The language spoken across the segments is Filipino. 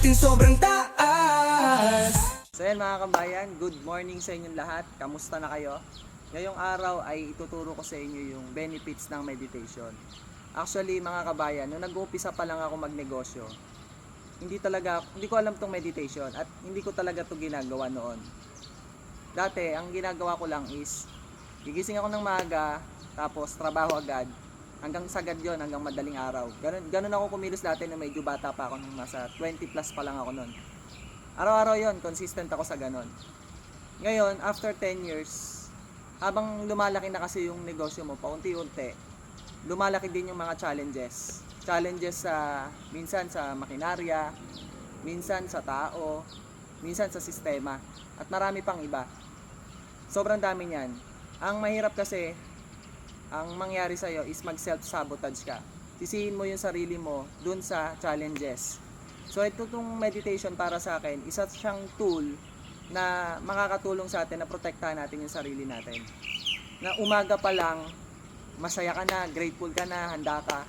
natin sobrang taas So yan mga kabayan, good morning sa inyong lahat. Kamusta na kayo? Ngayong araw ay ituturo ko sa inyo yung benefits ng meditation. Actually mga kabayan, nung nag-uumpisa pa lang ako magnegosyo, hindi talaga, hindi ko alam tong meditation at hindi ko talaga to ginagawa noon. Dati, ang ginagawa ko lang is, gigising ako ng maaga, tapos trabaho agad, hanggang sagad yon hanggang madaling araw. Ganun, ganun ako kumilos dati na medyo bata pa ako nung nasa 20 plus pa lang ako noon. Araw-araw yon consistent ako sa ganon. Ngayon, after 10 years, habang lumalaki na kasi yung negosyo mo, paunti-unti, lumalaki din yung mga challenges. Challenges sa, minsan sa makinarya, minsan sa tao, minsan sa sistema, at marami pang iba. Sobrang dami niyan. Ang mahirap kasi, ang mangyari sa'yo is mag self-sabotage ka. Sisihin mo yung sarili mo dun sa challenges. So ito tong meditation para sa akin, isa siyang tool na makakatulong sa atin na protektahan natin yung sarili natin. Na umaga pa lang, masaya ka na, grateful ka na, handa ka.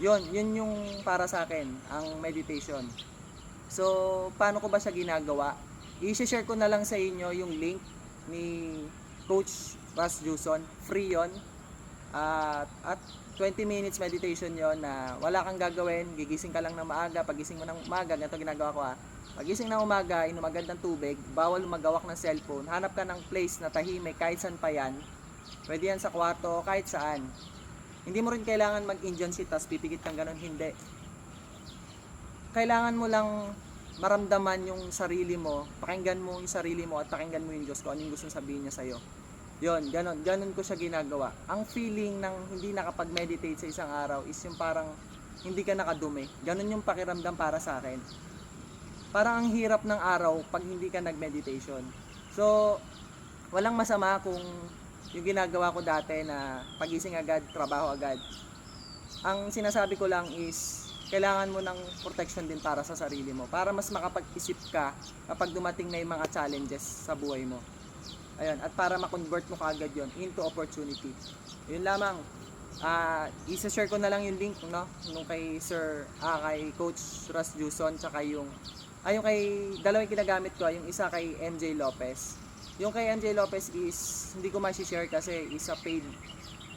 Yun, yun yung para sa akin, ang meditation. So, paano ko ba siya ginagawa? I-share ko na lang sa inyo yung link ni Coach Ras Juson. Free yon At, at 20 minutes meditation yon na wala kang gagawin, gigising ka lang ng maaga, pagising mo ng umaga, ganito ginagawa ko ah. Pagising ng umaga, inom agad ng tubig, bawal magawak ng cellphone, hanap ka ng place na tahimik kahit saan pa yan. Pwede yan sa kwarto, kahit saan. Hindi mo rin kailangan mag-Indian sit, tapos pipigit kang ganun, hindi. Kailangan mo lang maramdaman yung sarili mo, pakinggan mo yung sarili mo at pakinggan mo yung Diyos kung ano yung gusto sabihin niya sa'yo. Yon, ganon, ganon ko siya ginagawa. Ang feeling ng hindi nakapag-meditate sa isang araw is yung parang hindi ka nakadumi. Ganon yung pakiramdam para sa akin. Parang ang hirap ng araw pag hindi ka nag-meditation. So, walang masama kung yung ginagawa ko dati na pagising agad, trabaho agad. Ang sinasabi ko lang is kailangan mo ng protection din para sa sarili mo para mas makapag-isip ka kapag dumating na yung mga challenges sa buhay mo. Ayun, at para ma-convert mo kaagad yon into opportunity. Yun lamang. Ah, isa-share ko na lang yung link no nung kay Sir ah, kay Coach Ras Juson tsaka yung ay yung kay dalawa yung ginagamit ko, yung isa kay MJ Lopez. Yung kay MJ Lopez is hindi ko ma-share kasi is a paid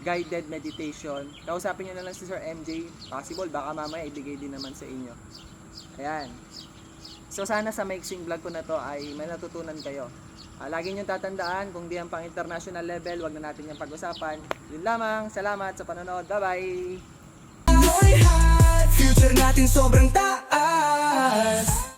guided meditation. Kausapin nyo na lang si Sir MJ. Possible, baka mamaya ibigay din naman sa inyo. Ayan. So sana sa maiksing vlog ko na to ay may natutunan kayo. Uh, lagi niyong tatandaan kung di ang pang international level, wag na natin yung pag-usapan. Yun lamang, salamat sa panonood. Bye-bye! Future natin sobrang taas